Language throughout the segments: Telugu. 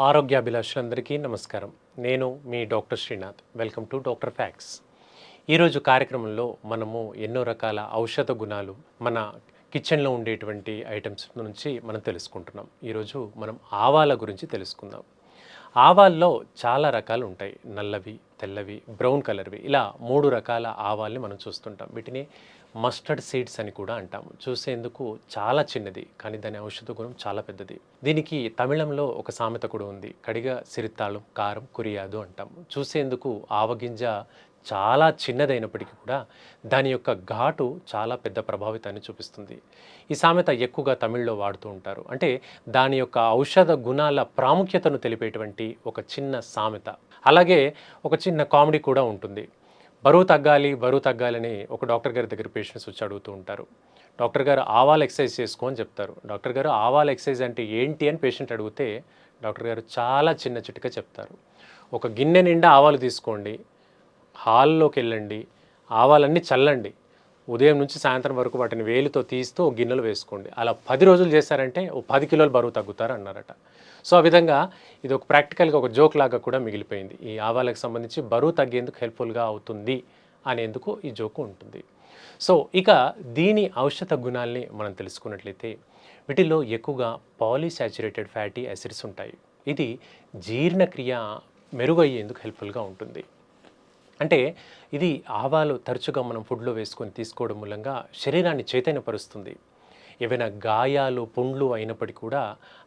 ఆరోగ్యాభిలాషులందరికీ నమస్కారం. నేను మీ doctor Srinath. Welcome to doctor facts. ఈరోజు కార్యక్రమంలో మనము ఎన్నో రకాల ఔషధ గుణాలు మన కిచెన్లో ఉండేటువంటి ఐటమ్స్ నుంచి మనం తెలుసుకుంటున్నాం. ఈరోజు మనం ఆవాల గురించి తెలుసుకుందాం. ఆవాల్లో చాలా రకాలు ఉంటాయి. నల్లవి తెల్లవి బ్రౌన్ కలర్వి ఇలా మూడు రకాల ఆవాల్ని మనం చూస్తుంటాం. వీటిని మస్టర్డ్ సీడ్స్ అని కూడా అంటాము. చూసేందుకు చాలా చిన్నది కానీ దాని ఔషధ గుణం చాలా పెద్దది. దీనికి తమిళంలో ఒక సామెత కూడా ఉంది. కడిగ సిరితాళం కారం కురియాదు అంటాము. చూసేందుకు ఆవగింజ చాలా చిన్నదైనప్పటికీ కూడా దాని యొక్క ఘాటు చాలా పెద్ద ప్రభావితాన్ని చూపిస్తుంది. ఈ సామెత ఎక్కువగా తమిళ్ళో వాడుతూ ఉంటారు. అంటే దాని యొక్క ఔషధ గుణాల ప్రాముఖ్యతను తెలిపేటువంటి ఒక చిన్న సామెత. అలాగే ఒక చిన్న కామెడీ కూడా ఉంటుంది. బరువు తగ్గాలి బరువు తగ్గాలని ఒక డాక్టర్ గారి దగ్గర పేషెంట్స్ వచ్చి అడుగుతూ ఉంటారు. డాక్టర్ గారు ఆవాలు ఎక్సర్సైజ్ చేసుకో అని చెప్తారు. డాక్టర్ గారు ఆవాలు ఎక్సర్సైజ్ అంటే ఏంటి అని పేషెంట్ అడిగితే డాక్టర్ గారు చాలా చిన్న చిటిక చెప్తారు. ఒక గిన్నె నిండా ఆవాలు తీసుకోండి. హాల్లోకి వెళ్ళండి ఆవాలన్నీ చల్లండి. ఉదయం నుంచి సాయంత్రం వరకు వాటిని వేలితో తీస్తూ గిన్నెలు వేసుకోండి. అలా పది రోజులు చేశారంటే ఓ పది కిలోలు బరువు తగ్గుతారు అన్నారట సో ఆ విధంగా ఇది ఒక ప్రాక్టికల్గా ఒక జోక్ లాగా కూడా మిగిలిపోయింది. ఈ ఆవాలకు సంబంధించి బరువు తగ్గేందుకు హెల్ప్ఫుల్గా అవుతుంది అనేందుకు ఈ జోకు ఉంటుంది. సో ఇక దీని ఔషధ గుణాల్ని మనం తెలుసుకున్నట్లయితే వీటిలో ఎక్కువగా పాలీసాచురేటెడ్ ఫ్యాటీ యాసిడ్స్ ఉంటాయి. ఇది జీర్ణక్రియ మెరుగయ్యేందుకు హెల్ప్ఫుల్గా ఉంటుంది. అంటే ఇది ఆవాలు తరచుగా మనం ఫుడ్లో వేసుకొని తీసుకోవడం మూలంగా శరీరాన్ని చైతన్యపరుస్తుంది. ఏవైనా గాయాలు పుండ్లు అయినప్పటికీ కూడా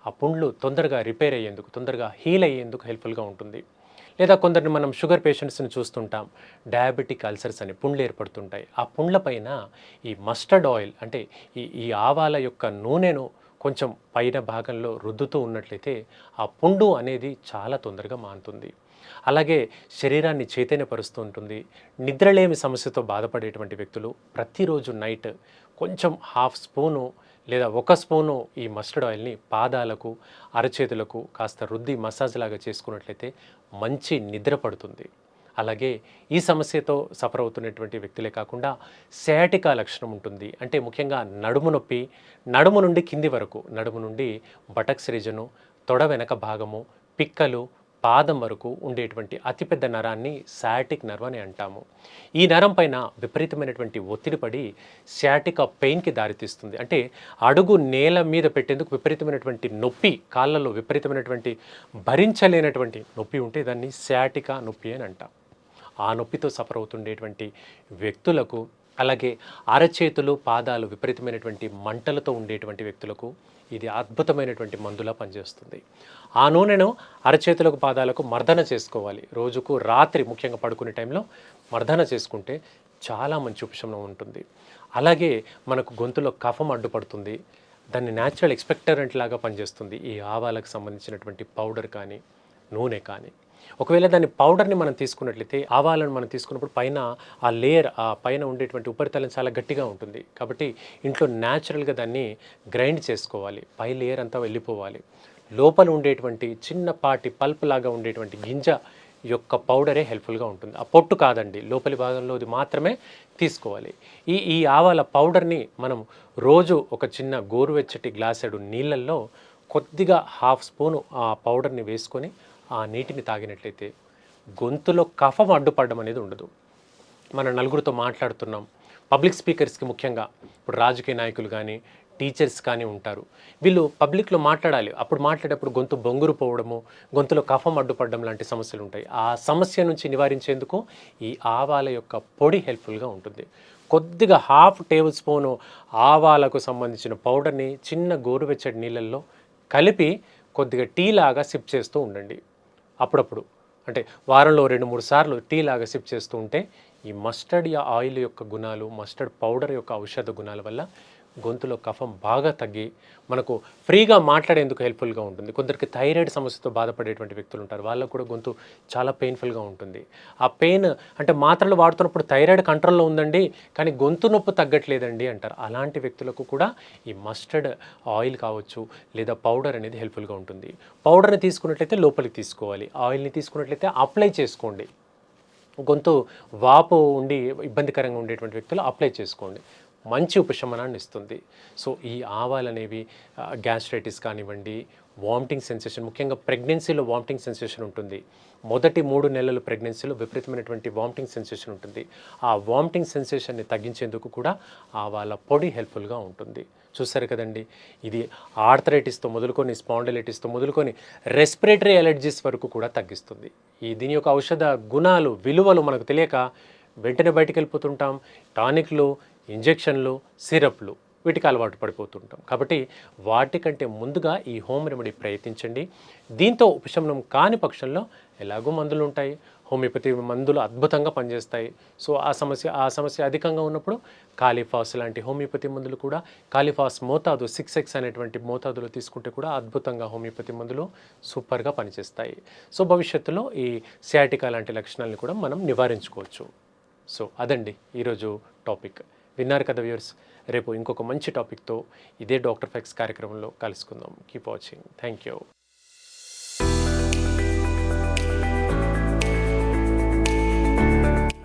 ఆ పుండ్లు తొందరగా రిపేర్ అయ్యేందుకు తొందరగా హీల్ అయ్యేందుకు హెల్ప్ఫుల్గా ఉంటుంది. లేదా కొందరిని మనం షుగర్ పేషెంట్స్ని చూస్తుంటాం. డయాబెటిక్ అల్సర్స్ అని పుండ్లు ఏర్పడుతుంటాయి. ఆ పుండ్ల పైన ఈ మస్టర్డ్ ఆయిల్ అంటే ఈ ఈ ఆవాల యొక్క నూనెను కొంచెం పైన భాగంలో రుద్దుతూ ఉన్నట్లయితే ఆ పుండు అనేది చాలా తొందరగా మానుతుంది. అలాగే శరీరాన్ని చైతన్యపరుస్తూ ఉంటుంది. నిద్రలేమి సమస్యతో బాధపడేటువంటి వ్యక్తులు ప్రతిరోజు నైట్ కొంచెం హాఫ్ స్పూను లేదా ఒక స్పూను ఈ మస్టర్డ్ ఆయిల్ని పాదాలకు అరచేతులకు కాస్త రుద్ది మసాజ్ లాగా చేసుకున్నట్లయితే మంచి నిద్ర పడుతుంది. అలాగే ఈ సమస్యతో సఫర్ అవుతున్నటువంటి వ్యక్తులే కాకుండా శాటికా లక్షణం ఉంటుంది. అంటే ముఖ్యంగా నడుము నొప్పి నడుము నుండి కింది వరకు నడుము నుండి బటక్స్ రీజను తొడ వెనక భాగము పిక్కలు పాదం వరకు ఉండేటువంటి అతిపెద్ద నరాన్ని శాటిక్ నర్వ్ అని అంటాము. ఈ నరం పైన విపరీతమైనటువంటి ఒత్తిడి పడి శాటిక్ పెయిన్కి దారితీస్తుంది అంటే అడుగు నేల మీద పెట్టేందుకు విపరీతమైనటువంటి నొప్పి కాళ్ళలో విపరీతమైనటువంటి భరించలేనటువంటి నొప్పి ఉంటే దాన్ని శాటికా నొప్పి అని అంటాం. ఆ నొప్పితో సఫర్ అవుతుండేటువంటి వ్యక్తులకు అలాగే అరచేతులు పాదాలు విపరీతమైనటువంటి మంటలతో ఉండేటువంటి వ్యక్తులకు ఇది అద్భుతమైనటువంటి మందులా పనిచేస్తుంది. ఆ నూనెను అరచేతులకు పాదాలకు మర్దన చేసుకోవాలి. రోజుకు రాత్రి ముఖ్యంగా పడుకునే టైంలో మర్దన చేసుకుంటే చాలా మంచి ఉపశమనం ఉంటుంది. అలాగే మనకు గొంతులో కఫం అడ్డుపడుతుంది. దాన్ని న్యాచురల్ ఎక్స్పెక్టరెంట్ లాగా పనిచేస్తుంది. ఈ ఆవాలకు సంబంధించినటువంటి పౌడర్ కానీ నూనె కానీ. ఒకవేళ దాని పౌడర్ని మనం తీసుకున్నట్లయితే ఆవాలను మనం తీసుకున్నప్పుడు పైన ఆ లేయర్ ఆ పైన ఉండేటువంటి ఉపరితలం చాలా గట్టిగా ఉంటుంది. కాబట్టి ఇంట్లో న్యాచురల్గా దాన్ని గ్రైండ్ చేసుకోవాలి. పై లేయర్ అంతా వెళ్ళిపోవాలి. లోపల ఉండేటువంటి చిన్నపాటి పల్ప్ లాగా ఉండేటువంటి గింజ యొక్క పౌడరే హెల్ప్ఫుల్గా ఉంటుంది. ఆ పొట్టు కాదండి లోపలి భాగంలో అది మాత్రమే తీసుకోవాలి. ఈ ఈ ఆవాల పౌడర్ని మనం రోజు ఒక చిన్న గోరువెచ్చటి గ్లాసెడు నీళ్ళల్లో కొద్దిగా హాఫ్ స్పూను ఆ పౌడర్ని వేసుకొని ఆ నీటిని తాగినట్లయితే గొంతులో కఫం అడ్డుపడడం అనేది ఉండదు. మన నలుగురితో మాట్లాడుతున్నాం. పబ్లిక్ స్పీకర్స్కి ముఖ్యంగా ఇప్పుడు రాజకీయ నాయకులు కానీ టీచర్స్ కానీ ఉంటారు. వీళ్ళు పబ్లిక్లో మాట్లాడాలి. అప్పుడు మాట్లాడేటప్పుడు గొంతు బొంగురు పోవడము గొంతులో కఫం అడ్డుపడడం లాంటి సమస్యలు ఉంటాయి. ఆ సమస్య నుంచి నివారించేందుకు ఈ ఆవాల యొక్క పొడి హెల్ప్ఫుల్గా ఉంటుంది. కొద్దిగా హాఫ్ టేబుల్ స్పూను ఆవాలకు సంబంధించిన పౌడర్ని చిన్న గోరువెచ్చటి నీళ్ళల్లో కలిపి కొద్దిగా టీ లాగా సిప్ చేస్తూ ఉండండి. అప్పుడప్పుడు. అంటే వారంలో రెండు మూడు సార్లు టీ లాగా సిప్ చేస్తూ ఉంటే ఈ మస్టర్డ్ ఆయిల్ యొక్క గుణాలు మస్టర్డ్ పౌడర్ యొక్క ఔషధ గుణాల వల్ల గొంతులో కఫం బాగా తగ్గి మనకు ఫ్రీగా మాట్లాడేందుకు హెల్ప్ఫుల్గా ఉంటుంది. కొందరికి థైరాయిడ్ సమస్యతో బాధపడేటువంటి వ్యక్తులు ఉంటారు. వాళ్ళకు కూడా గొంతు చాలా పెయిన్ఫుల్గా ఉంటుంది. ఆ పెయిన్ అంటే మాత్రలు వాడుతున్నప్పుడు థైరాయిడ్ కంట్రోల్లో ఉందండి కానీ గొంతు నొప్పి తగ్గట్లేదండి అంటారు. అలాంటి వ్యక్తులకు కూడా ఈ మస్టర్డ్ ఆయిల్ కావచ్చు లేదా పౌడర్ అనేది హెల్ప్ఫుల్గా ఉంటుంది. పౌడర్ని తీసుకున్నట్లయితే లోపలికి తీసుకోవాలి. ఆయిల్ని తీసుకున్నట్లయితే అప్లై చేసుకోండి. గొంతు వాపు ఉండి ఇబ్బందికరంగా ఉండేటువంటి వ్యక్తులు అప్లై చేసుకోండి. మంచి ఉపశమనాన్ని ఇస్తుంది. సో ఈ ఆవాలు అనేవి గ్యాస్ట్రైటిస్ కానివ్వండి వామిటింగ్ సెన్సేషన్ ముఖ్యంగా ప్రెగ్నెన్సీలో వామిటింగ్ సెన్సేషన్ ఉంటుంది. మొదటి మూడు నెలలు ప్రెగ్నెన్సీలో విపరీతమైనటువంటి వామిటింగ్ సెన్సేషన్ ఉంటుంది. ఆ వామిటింగ్ సెన్సేషన్ని తగ్గించేందుకు కూడా ఆవాల పొడి హెల్ప్ఫుల్గా ఉంటుంది. చూసారు కదండి ఇది ఆర్థరైటిస్తో మొదలుకొని స్పాండలైటిస్తో మొదలుకొని రెస్పిరేటరీ అలర్జీస్ వరకు కూడా తగ్గిస్తుంది. ఈ దీని యొక్క ఔషధ గుణాలు విలువలు మనకు తెలియక వెంటనే బయటికి వెళ్ళిపోతుంటాం. టానిక్లు ఇంజెక్షన్లు సిరప్లు వీటికి అలవాటు పడిపోతుంటాం. కాబట్టి వాటికంటే ముందుగా ఈ హోమ్ రెమెడీ ప్రయత్నించండి. దీంతో ఉపశమనం కాని పక్షంలో ఎలాగో మందులు ఉంటాయి. హోమియోపతి మందులు అద్భుతంగా పనిచేస్తాయి. సో ఆ సమస్య ఆ సమస్య అధికంగా ఉన్నప్పుడు కాలిఫాస్ లాంటి హోమియోపతి మందులు కూడా కాలిఫాస్ మోతాదు సిక్స్ ఎక్స్ అనేటువంటి మోతాదులో తీసుకుంటే కూడా అద్భుతంగా హోమియోపతి మందులు సూపర్గా పనిచేస్తాయి. సో భవిష్యత్తులో ఈ సియాటికా లాంటి లక్షణాలను కూడా మనం నివారించుకోవచ్చు. సో అదండి ఈరోజు టాపిక్. విన్నారు కదా వ్యూర్స్ రేపు ఇంకొక మంచి టాపిక్తో ఇదే డాక్టర్ ఫ్యాక్స్ కార్యక్రమంలో కలుసుకుందాం. Keep watching. Thank you